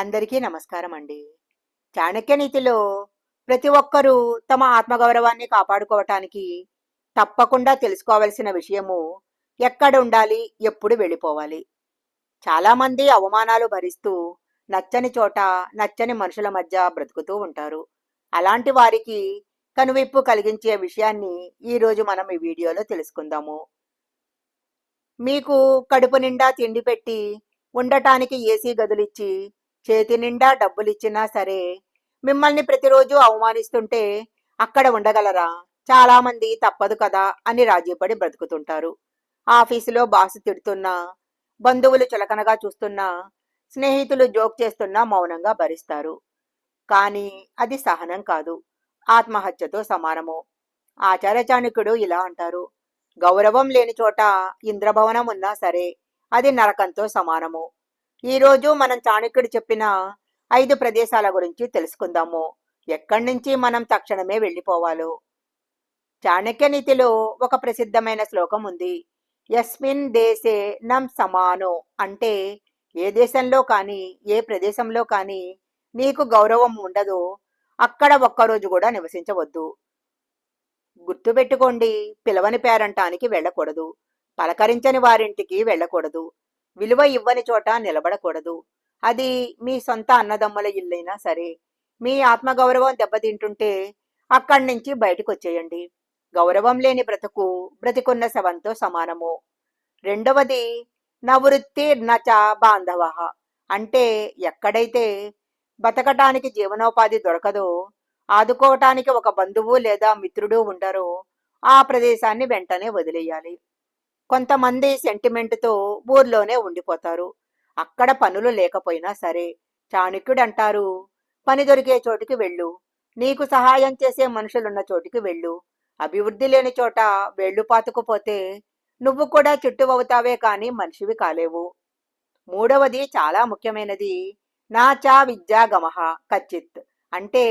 అందరికీ నమస్కారం అండి చాణక్య నీతిలో ప్రతి ఒక్కరూ తమ ఆత్మగౌరవాన్ని కాపాడుకోవటానికి తప్పకుండా తెలుసుకోవలసిన విషయము ఎక్కడ ఉండాలి ఎప్పుడు వెళ్ళిపోవాలి. చాలామంది అవమానాలు భరిస్తూ నచ్చని చోట నచ్చని మనుషుల మధ్య బ్రతుకుతూ ఉంటారు. అలాంటి వారికి కనువిప్పు కలిగించే విషయాన్ని ఈరోజు మనం ఈ వీడియోలో తెలుసుకుందాము. మీకు కడుపు నిండా తిండి పెట్టి ఉండటానికి ఏసీ గదులిచ్చి చేతి నిండా డబ్బులిచ్చినా సరే మిమ్మల్ని ప్రతిరోజు అవమానిస్తుంటే అక్కడ ఉండగలరా? చాలా మంది తప్పదు కదా అని రాజీపడి బ్రతుకుతుంటారు. ఆఫీసులో బాసు తిడుతున్నా బంధువులు చులకనగా చూస్తున్నా స్నేహితులు జోక్ చేస్తున్నా మౌనంగా భరిస్తారు. కానీ అది సహనం కాదు ఆత్మహత్యతో సమానము. ఆచార్య చాణక్యుడు ఇలా అంటారు గౌరవం లేని చోట ఇంద్రభవనం ఉన్నా సరే అది నరకంతో సమానము. ఈరోజు మనం చాణక్యుడు చెప్పిన ఐదు ప్రదేశాల గురించి తెలుసుకుందాము. ఎక్కడి నుంచి మనం తక్షణమే వెళ్ళిపోవాలో? చాణక్య నీతిలో ఒక ప్రసిద్ధమైన శ్లోకం ఉంది. యస్మిన్ దేశే నం సమానో అంటే ఏ దేశంలో కానీ ఏ ప్రదేశంలో కానీ నీకు గౌరవం ఉండదో. అక్కడ ఒక్కరోజు కూడా నివసించవద్దు. గుర్తుపెట్టుకోండి పిలవని పేరంటానికి వెళ్ళకూడదు. పలకరించని వారింటికి వెళ్ళకూడదు. విలువ ఇవ్వని చోట నిలబడకూడదు. అది మీ సొంత అన్నదమ్ముల ఇల్లైనా సరే మీ ఆత్మగౌరవం దెబ్బతింటుంటే అక్కడి నుంచి బయటకు వచ్చేయండి గౌరవం లేని బ్రతుకు బ్రతికున్న శవంతో సమానము. రెండవది నవృత్తి నచ బాంధవ. అంటే ఎక్కడైతే బతకటానికి జీవనోపాధి దొరకదో ఆదుకోవటానికి ఒక బంధువు లేదా మిత్రుడు ఉండరో ఆ ప్రదేశాన్ని వెంటనే వదిలేయాలి. కొంతమంది సెంటిమెంట్తో ఊర్లోనే ఉండిపోతారు. అక్కడ పనులు లేకపోయినా సరే చాణక్యుడు అంటారు పని దొరికే చోటికి వెళ్ళు. నీకు సహాయం చేసే మనుషులున్న చోటికి వెళ్ళు. అభివృద్ధి లేని చోట వేళ్ళు పాతుకుపోతే నువ్వు కూడా చుట్టూ అవుతావే కానీ మనిషివి కాలేవు. మూడవది చాలా ముఖ్యమైనది నాచా విద్యాగమహ కచ్చిత్. అంటే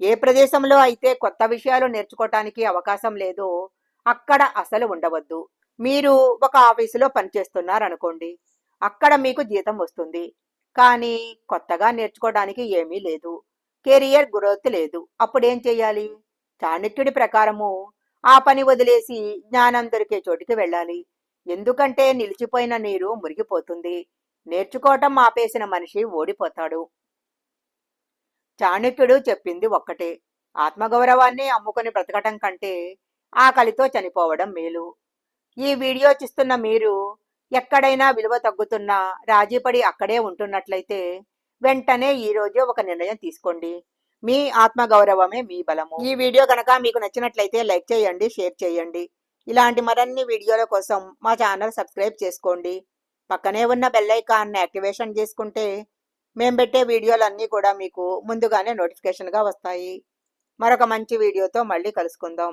ఏ ప్రదేశంలో అయితే కొత్త విషయాలు నేర్చుకోవటానికి అవకాశం లేదో అక్కడ అసలు ఉండవద్దు. మీరు ఒక ఆఫీసులో పనిచేస్తున్నారనుకోండి అక్కడ మీకు జీతం వస్తుంది. కానీ కొత్తగా నేర్చుకోవడానికి ఏమీ లేదు. కెరియర్ గ్రోత్ లేదు. అప్పుడేం చేయాలి? చాణక్యుడి ప్రకారము ఆ పని వదిలేసి జ్ఞానం దొరికే చోటికి వెళ్ళాలి. ఎందుకంటే నిలిచిపోయిన నీరు మురిగిపోతుంది. నేర్చుకోవటం ఆపేసిన మనిషి ఓడిపోతాడు. చాణక్యుడు చెప్పింది ఒక్కటే. ఆత్మగౌరవాన్ని అమ్ముకుని బ్రతకటం కంటే ఆకలితో చనిపోవడం మేలు. ఈ వీడియో చూస్తున్న మీరు ఎక్కడైనా విలువ తగ్గుతున్నా రాజీపడి అక్కడే ఉంటున్నట్లయితే వెంటనే ఈ రోజు ఒక నిర్ణయం తీసుకోండి. మీ ఆత్మగౌరవమే మీ బలము. ఈ వీడియో కనుక మీకు నచ్చినట్లయితే లైక్ చేయండి షేర్ చేయండి. ఇలాంటి మరిన్ని వీడియోల కోసం మా ఛానల్ సబ్స్క్రైబ్ చేసుకోండి. పక్కనే ఉన్న బెల్ ఐకాన్ని యాక్టివేషన్ చేసుకుంటే మేము పెట్టే వీడియోలన్నీ కూడా మీకు ముందుగానే నోటిఫికేషన్గా వస్తాయి. మరొక మంచి వీడియోతో మళ్ళీ కలుసుకుందాం.